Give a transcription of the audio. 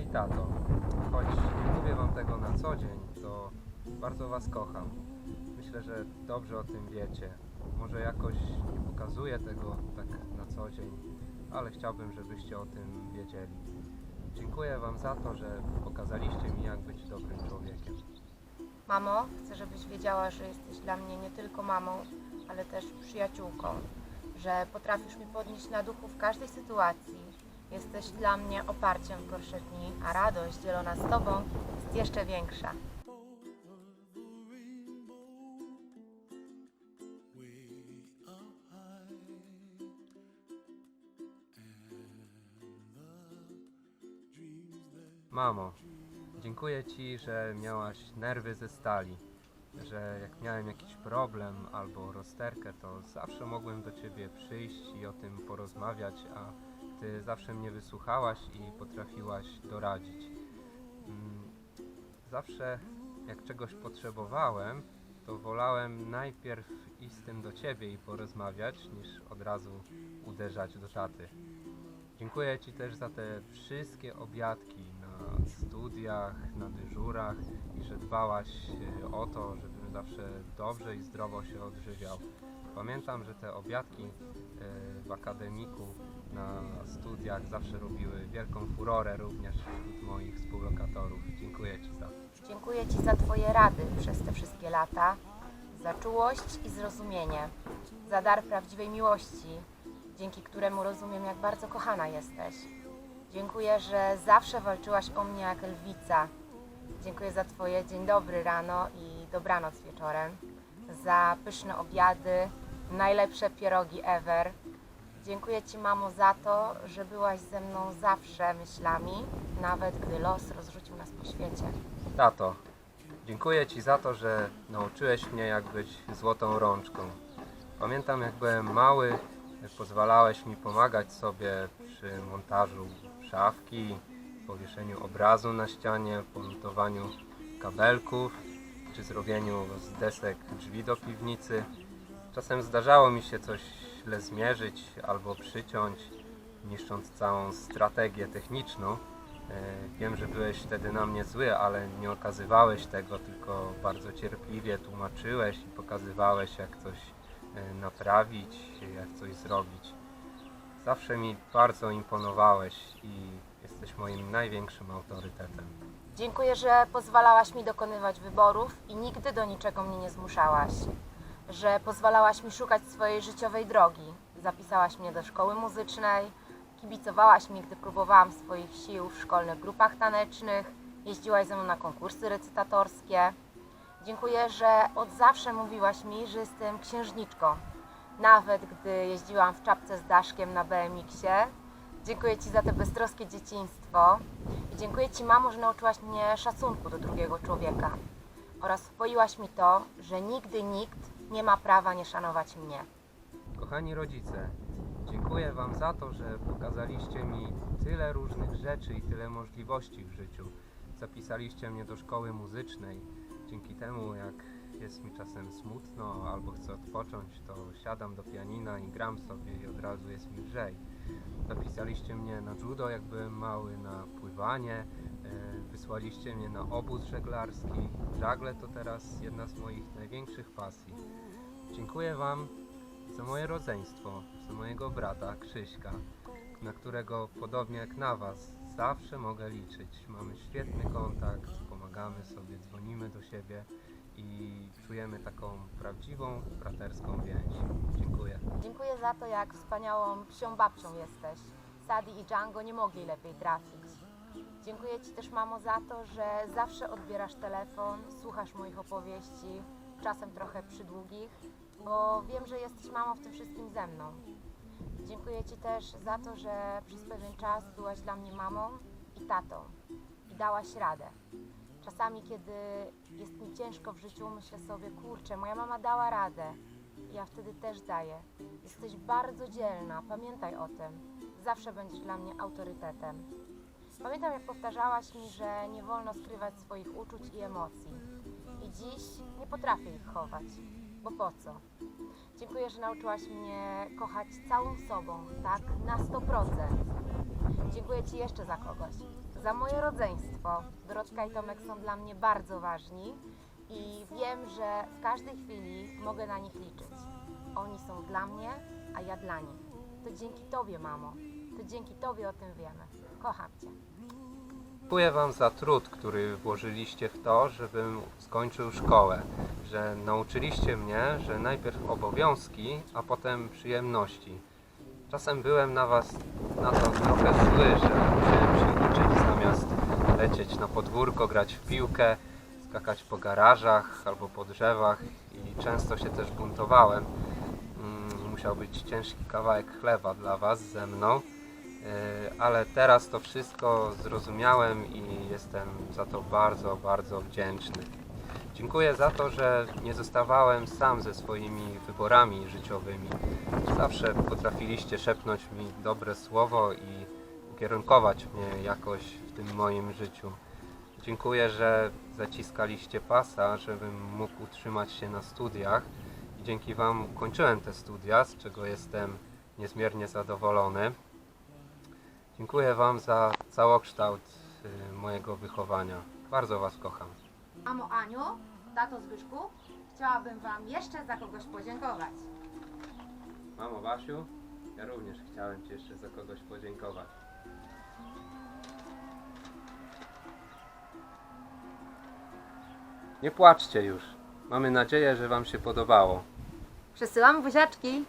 i tato, choć nie mówię wam tego na co dzień, to bardzo was kocham. Myślę, że dobrze o tym wiecie. Może jakoś nie pokazuję tego tak na co dzień, ale chciałbym, żebyście o tym wiedzieli. Dziękuję wam za to, że pokazaliście mi, jak być dobrym człowiekiem. Mamo, chcę, żebyś wiedziała, że jesteś dla mnie nie tylko mamą, ale też przyjaciółką, że potrafisz mi podnieść na duchu w każdej sytuacji. Jesteś dla mnie oparciem w gorsze dni, a radość dzielona z Tobą jest jeszcze większa. Mamo, dziękuję Ci, że miałaś nerwy ze stali, że jak miałem jakiś problem albo rozterkę, to zawsze mogłem do Ciebie przyjść i o tym porozmawiać, a Ty zawsze mnie wysłuchałaś i potrafiłaś doradzić. Mm, Zawsze jak czegoś potrzebowałem, to wolałem najpierw iść z tym do Ciebie i porozmawiać, niż od razu uderzać do taty. Dziękuję Ci też za te wszystkie obiadki na studiach, na dyżurach i że dbałaś e, o to, żebym zawsze dobrze i zdrowo się odżywiał. Pamiętam, że te obiadki e, w akademiku na studiach zawsze robiły wielką furorę również wśród moich współlokatorów. Dziękuję Ci za to. Dziękuję Ci za Twoje rady przez te wszystkie lata, za czułość i zrozumienie, za dar prawdziwej miłości, dzięki któremu rozumiem, jak bardzo kochana jesteś. Dziękuję, że zawsze walczyłaś o mnie jak lwica. Dziękuję za Twoje dzień dobry rano i dobranoc wieczorem, za pyszne obiady, najlepsze pierogi ever. Dziękuję Ci, mamo, za to, że byłaś ze mną zawsze myślami, nawet gdy los rozrzucił nas po świecie. Tato, dziękuję Ci za to, że nauczyłeś mnie jak być złotą rączką. Pamiętam jak byłem mały, pozwalałeś mi pomagać sobie przy montażu szafki, powieszeniu obrazu na ścianie, pomontowaniu kabelków, czy zrobieniu z desek drzwi do piwnicy. Czasem zdarzało mi się coś źle zmierzyć albo przyciąć, niszcząc całą strategię techniczną. E, Wiem, że byłeś wtedy na mnie zły, ale nie okazywałeś tego, tylko bardzo cierpliwie tłumaczyłeś i pokazywałeś, jak coś e, naprawić, jak coś zrobić. Zawsze mi bardzo imponowałeś i jesteś moim największym autorytetem. Dziękuję, że pozwalałaś mi dokonywać wyborów i nigdy do niczego mnie nie zmuszałaś. Że pozwalałaś mi szukać swojej życiowej drogi. Zapisałaś mnie do szkoły muzycznej, kibicowałaś mi, gdy próbowałam swoich sił w szkolnych grupach tanecznych, jeździłaś ze mną na konkursy recytatorskie. Dziękuję, że od zawsze mówiłaś mi, że jestem księżniczką. Nawet gdy jeździłam w czapce z daszkiem na BMX-ie. Dziękuję Ci za te beztroskie dzieciństwo. I dziękuję Ci, mamo, że nauczyłaś mnie szacunku do drugiego człowieka. Oraz wpoiłaś mi to, że nigdy nikt nie ma prawa nie szanować mnie. Kochani rodzice, dziękuję Wam za to, że pokazaliście mi tyle różnych rzeczy i tyle możliwości w życiu. Zapisaliście mnie do szkoły muzycznej. Dzięki temu, jak jest mi czasem smutno albo chcę odpocząć, to siadam do pianina i gram sobie i od razu jest mi lżej. Zapisaliście mnie na judo, jak byłem mały, na pływanie. E, Wysłaliście mnie na obóz żeglarski. Żagle to teraz jedna z moich największych pasji. Dziękuję Wam za moje rodzeństwo, za mojego brata Krzyśka, na którego podobnie jak na Was zawsze mogę liczyć. Mamy świetny kontakt, pomagamy sobie, dzwonimy do siebie i czujemy taką prawdziwą braterską więź. Dziękuję. Dziękuję za to, jak wspaniałą psią babcią jesteś. Sadi i Django nie mogli lepiej trafić. Dziękuję Ci też, mamo, za to, że zawsze odbierasz telefon, słuchasz moich opowieści, czasem trochę przydługich, bo wiem, że jesteś mamą w tym wszystkim ze mną. Dziękuję Ci też za to, że przez pewien czas byłaś dla mnie mamą i tatą i dałaś radę. Czasami, kiedy jest mi ciężko w życiu, myślę sobie, kurczę, moja mama dała radę. Ja wtedy też daję. Jesteś bardzo dzielna, pamiętaj o tym. Zawsze będziesz dla mnie autorytetem. Pamiętam, jak powtarzałaś mi, że nie wolno skrywać swoich uczuć i emocji. I dziś nie potrafię ich chować, bo po co? Dziękuję, że nauczyłaś mnie kochać całą sobą, tak na 100%. Dziękuję Ci jeszcze za kogoś. Za moje rodzeństwo. Dorotka i Tomek są dla mnie bardzo ważni i wiem, że w każdej chwili mogę na nich liczyć. Oni są dla mnie, a ja dla nich. To dzięki Tobie, mamo. To dzięki Tobie o tym wiemy. Kocham Cię. Dziękuję Wam za trud, który włożyliście w to, żebym skończył szkołę. Że nauczyliście mnie, że najpierw obowiązki, a potem przyjemności. Czasem byłem na Was na to trochę zły, że musiałem się uczyć zamiast lecieć na podwórko, grać w piłkę, skakać po garażach albo po drzewach i często się też buntowałem. Mm, Musiał być ciężki kawałek chleba dla Was ze mną. Yy, ale teraz to wszystko zrozumiałem i jestem za to bardzo, bardzo wdzięczny. Dziękuję za to, że nie zostawałem sam ze swoimi wyborami życiowymi. Zawsze potrafiliście szepnąć mi dobre słowo i ukierunkować mnie jakoś w tym moim życiu. Dziękuję, że zaciskaliście pasa, żebym mógł utrzymać się na studiach i dzięki Wam ukończyłem te studia, z czego jestem niezmiernie zadowolony. Dziękuję Wam za całokształt y, mojego wychowania. Bardzo Was kocham. Mamo Aniu, tato Zbyszku, chciałabym Wam jeszcze za kogoś podziękować. Mamo Basiu, ja również chciałem Ci jeszcze za kogoś podziękować. Nie płaczcie już. Mamy nadzieję, że Wam się podobało. Przesyłam buziaczki.